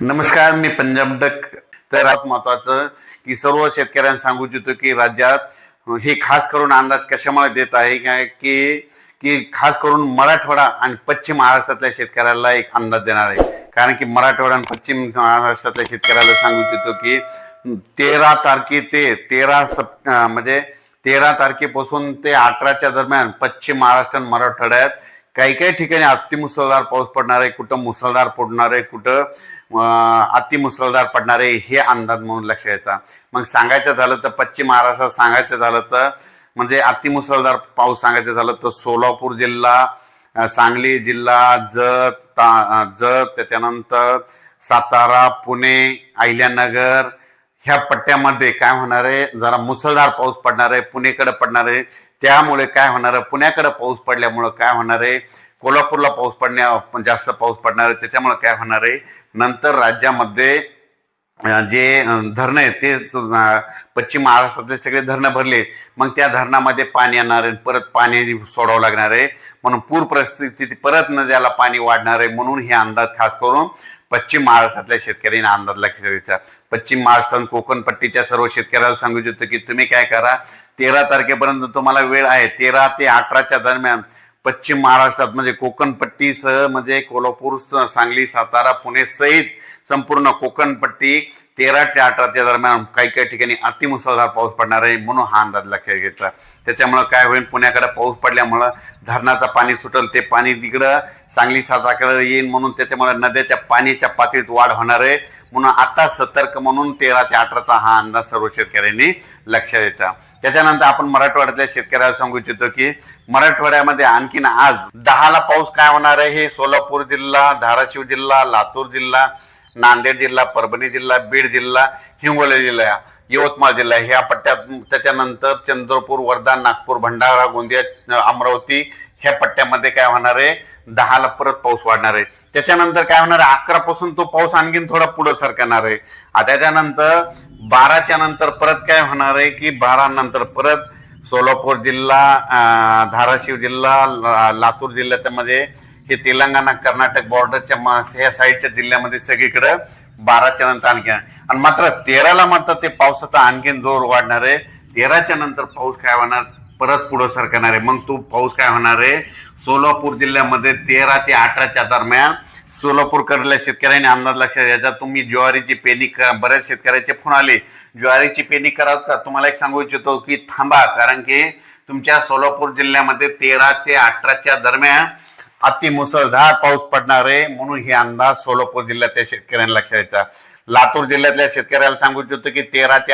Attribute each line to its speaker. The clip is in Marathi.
Speaker 1: नमस्कार मी पंजाब डक. तर महत्वाचं की सर्व शेतकऱ्यांना सांगू इच्छितो की राज्यात हे खास करून अंदाज कशामुळे देत आहे काय की की खास करून मराठवाडा आणि पश्चिम महाराष्ट्रातल्या शेतकऱ्याला एक अंदाज देणार आहे. कारण की मराठवाडा आणि पश्चिम महाराष्ट्रातल्या शेतकऱ्याला सांगू इच्छितो की तेरा तारखे ते तेरा सप म्हणजे तेरा तारखेपासून ते अठराच्या दरम्यान पश्चिम महाराष्ट्र आणि मराठवाड्यात काही काही ठिकाणी अतिमुसळधार पाऊस पडणार आहे कुठं मुसळधार पडणार आहे कुठं अति अतिमुसळधार पडणार आहे हे अंदाज म्हणून लक्ष यायचा मग सांगायचं झालं तर पश्चिम महाराष्ट्रात सांगायचं झालं तर म्हणजे अतिमुसळधार पाऊस सांगायचं झालं तर सोलापूर जिल्हा सांगली जिल्हा जत ता- जत त्याच्यानंतर सातारा पुणे अहिल्यानगर ह्या पट्ट्यामध्ये काय होणार आहे? जरा मुसळधार पाऊस पडणार आहे पुणेकडे पडणार आहे. त्यामुळे काय होणार आहे? पुण्याकडे पाऊस पडल्यामुळं काय होणार आहे? कोल्हापूरला पाऊस पडण्या जास्त पाऊस पडणार आहे. त्याच्यामुळे काय होणार आहे? नंतर राज्यामध्ये जे धरणं आहेत ते पश्चिम महाराष्ट्रातले सगळे धरणं भरले. मग त्या धरणामध्ये पाणी येणार आहे परत पाणी सोडावं लागणार आहे. म्हणून पूर परिस्थितीत परत नद्याला पाणी वाढणार आहे म्हणून हे अंदाज खास करून पश्चिम महाराष्ट्रातल्या शेतकऱ्यांनी अंदाज लक्षात पश्चिम महाराष्ट्र आणि सर्व शेतकऱ्याला सांगू इच्छितो की तुम्ही काय करा तेरा तारखेपर्यंत तुम्हाला वेळ आहे. तेरा ते अठराच्या दरम्यान पश्चिम महाराष्ट्रात म्हणजे कोकणपट्टीसह म्हणजे कोल्हापूर सांगली सातारा पुणे सहित संपूर्ण कोकणपट्टी तेरा ते अठराच्या दरम्यान काही काही ठिकाणी अतिमुसळधार पाऊस पडणार आहे म्हणून हा अंदाज लक्षात घेतला. त्याच्यामुळं काय होईल? पुण्याकडे पाऊस पडल्यामुळं धरणाचं पाणी सुटल ते पाणी तिकडं सांगली साताराकडे येईल म्हणून त्याच्यामुळे नद्याच्या पाण्याच्या पातळीत वाढ होणार आहे. म्हणून आता सतर्क म्हणून तेरा ते अठराचा हा अंदाज सर्व शेतकऱ्यांनी लक्षात द्यायचा. त्याच्यानंतर आपण मराठवाड्यातल्या शेतकऱ्याला सांगू इच्छितो की मराठवाड्यामध्ये आणखीन आज दहाला पाऊस काय होणार आहे? हे सोलापूर जिल्हा धाराशिव जिल्हा लातूर जिल्हा नांदेड जिल्हा परभणी जिल्हा बीड जिल्हा हिंगोली जिल्हा. यवतमाळ जिल्हा ह्या पट्ट्यात त्याच्यानंतर चंद्रपूर वर्धा नागपूर भंडारा गोंदिया अमरावती ह्या पट्ट्यामध्ये काय होणार आहे? दहाला परत पाऊस वाढणार आहे. त्याच्यानंतर काय होणार आहे? अकरा पासून तो पाऊस आणखीन थोडा पुढे सरकणार आहे. त्याच्यानंतर बाराच्या नंतर परत काय होणार आहे की बारा नंतर परत सोलापूर जिल्हा धाराशिव जिल्हा लातूर जिल्ह्याच्यामध्ये हे तेलंगणा कर्नाटक बॉर्डरच्या ह्या साईडच्या जिल्ह्यामध्ये सगळीकडं बाराच्या नंतर आणखी आणि मात्र तेराला मात्र ते पावसाचा आणखीन जोर वाढणार आहे. तेराच्या नंतर पाऊस काय होणार? परत पुढं सरकणार आहे. मग तो पाऊस काय होणार आहे? सोलापूर जिल्ह्यामध्ये तेरा ते अठराच्या दरम्यान सोलापूरकडल्या शेतकऱ्यांनी अंदाज लक्षात घ्यायचा तुम्ही ज्वारीची पेरणी करा बऱ्याच शेतकऱ्याचे फोन आले. ज्वारीची पेरणी कराल का? तुम्हाला एक सांगू इच्छितो की थांबा. कारण की तुमच्या सोलापूर जिल्ह्यामध्ये तेरा ते अठराच्या दरम्यान अति मुसळधार पाऊस पडणार आहे. म्हणून हे अंदाज सोलापूर जिल्ह्यातल्या शेतकऱ्यांना लक्षात द्यायचा लातूर जिल्ह्यातल्या शेतकऱ्याला सांगू इच्छितो की तेरा ते